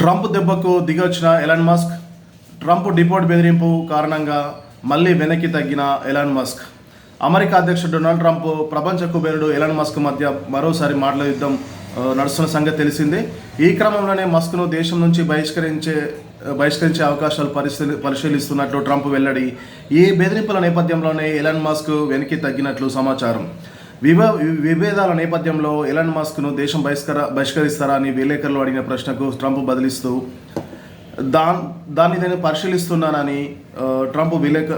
Trump దెబ్బకు దిగొచ్చిన Elon Musk Trump deport బెదిరింపు కారణంగా మళ్ళీ వెనక్కి తగ్గిన ఎలాన్ మస్క్. అమెరికా అధ్యక్షుడు డొనాల్డ్ ట్రంప్ ప్రపంచ కుబేరుడు ఎలాన్ మస్క్ మధ్య మరోసారి మాటల యుద్ధం నడుస్తున్న సంగతి తెలిసిందే. ఈ క్రమంలోనే మస్క్ను దేశం నుంచి బహిష్కరించే బహిష్కరించే అవకాశాలు పరిశీలి పరిశీలిస్తున్నట్లు ట్రంప్ వెల్లడి. ఈ బెదిరింపుల నేపథ్యంలోనే ఎలాన్ మస్క్ వెనక్కి తగ్గినట్లు సమాచారం. వివ విభేదాల నేపథ్యంలో ఎలాన్ మస్క్ను దేశం బహిష్కర బహిష్కరిస్తారా అని విలేకరులు అడిగిన ప్రశ్నకు ట్రంప్ బదిలిస్తూ దా దాన్ని నేను పరిశీలిస్తున్నానని ట్రంప్ విలేక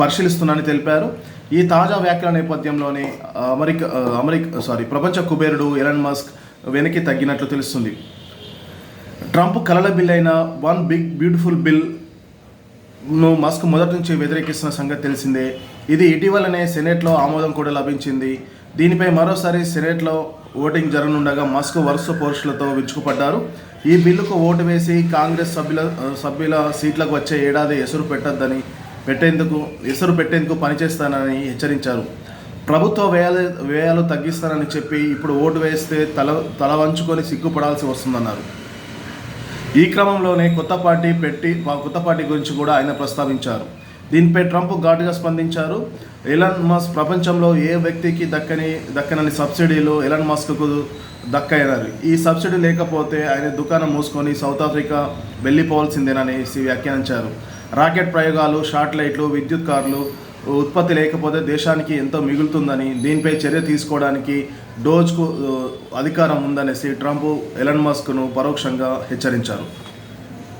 పరిశీలిస్తున్నానని తెలిపారు. ఈ తాజా వ్యాఖ్యల నేపథ్యంలోనే అమెరికా అమెరికా సారీ ప్రపంచ కుబేరుడు ఎలన్ మస్క్ వెనక్కి తగ్గినట్లు తెలుస్తుంది. ట్రంప్ కలల బిల్ అయిన వన్ బిగ్ బ్యూటిఫుల్ బిల్ ను మస్క్ మొదటి నుంచి వ్యతిరేకిస్తున్న సంగతి తెలిసిందే. ఇది ఇటీవలనే సెనేట్లో ఆమోదం కూడా లభించింది. దీనిపై మరోసారి సెనేట్లో ఓటింగ్ జరగనుండగా మస్క్ వరుస పోరుషులతో విరుచుకుపడ్డారు. ఈ బిల్లుకు ఓటు వేసి కాంగ్రెస్ సభ్యుల సభ్యుల సీట్లకు వచ్చే ఏడాది ఎసురు పెట్టొద్దని పెట్టేందుకు ఎసురు పెట్టేందుకు పనిచేస్తానని హెచ్చరించారు. ప్రభుత్వ వ్యయాలు వ్యయాలు తగ్గిస్తానని చెప్పి ఇప్పుడు ఓటు వేస్తే తల తల వంచుకొని సిగ్గుపడాల్సి వస్తుందన్నారు. ఈ క్రమంలోనే కొత్త పార్టీ పెట్టి కొత్త పార్టీ గురించి కూడా ఆయన ప్రస్తావించారు. దీనిపై ట్రంప్ ఘాటుగా స్పందించారు. ఎలాన్ మస్క్ ప్రపంచంలో ఏ వ్యక్తికి దక్కని దక్కనని సబ్సిడీలు ఎలాన్ మస్క్కు దక్కయ్యారు? ఈ సబ్సిడీ లేకపోతే ఆయన దుకాణం మూసుకొని సౌత్ ఆఫ్రికా వెళ్ళిపోవాల్సిందేనని వ్యాఖ్యానించారు. రాకెట్ ప్రయోగాలు షార్ట్ లైట్లు విద్యుత్ కార్లు ఉత్పత్తి లేకపోతే దేశానికి ఎంతో మిగులుతుందని దీనిపై చర్య తీసుకోవడానికి డోజ్కు అధికారం ఉందనేసి ట్రంప్ ఎలన్ మస్క్ను పరోక్షంగా హెచ్చరించారు.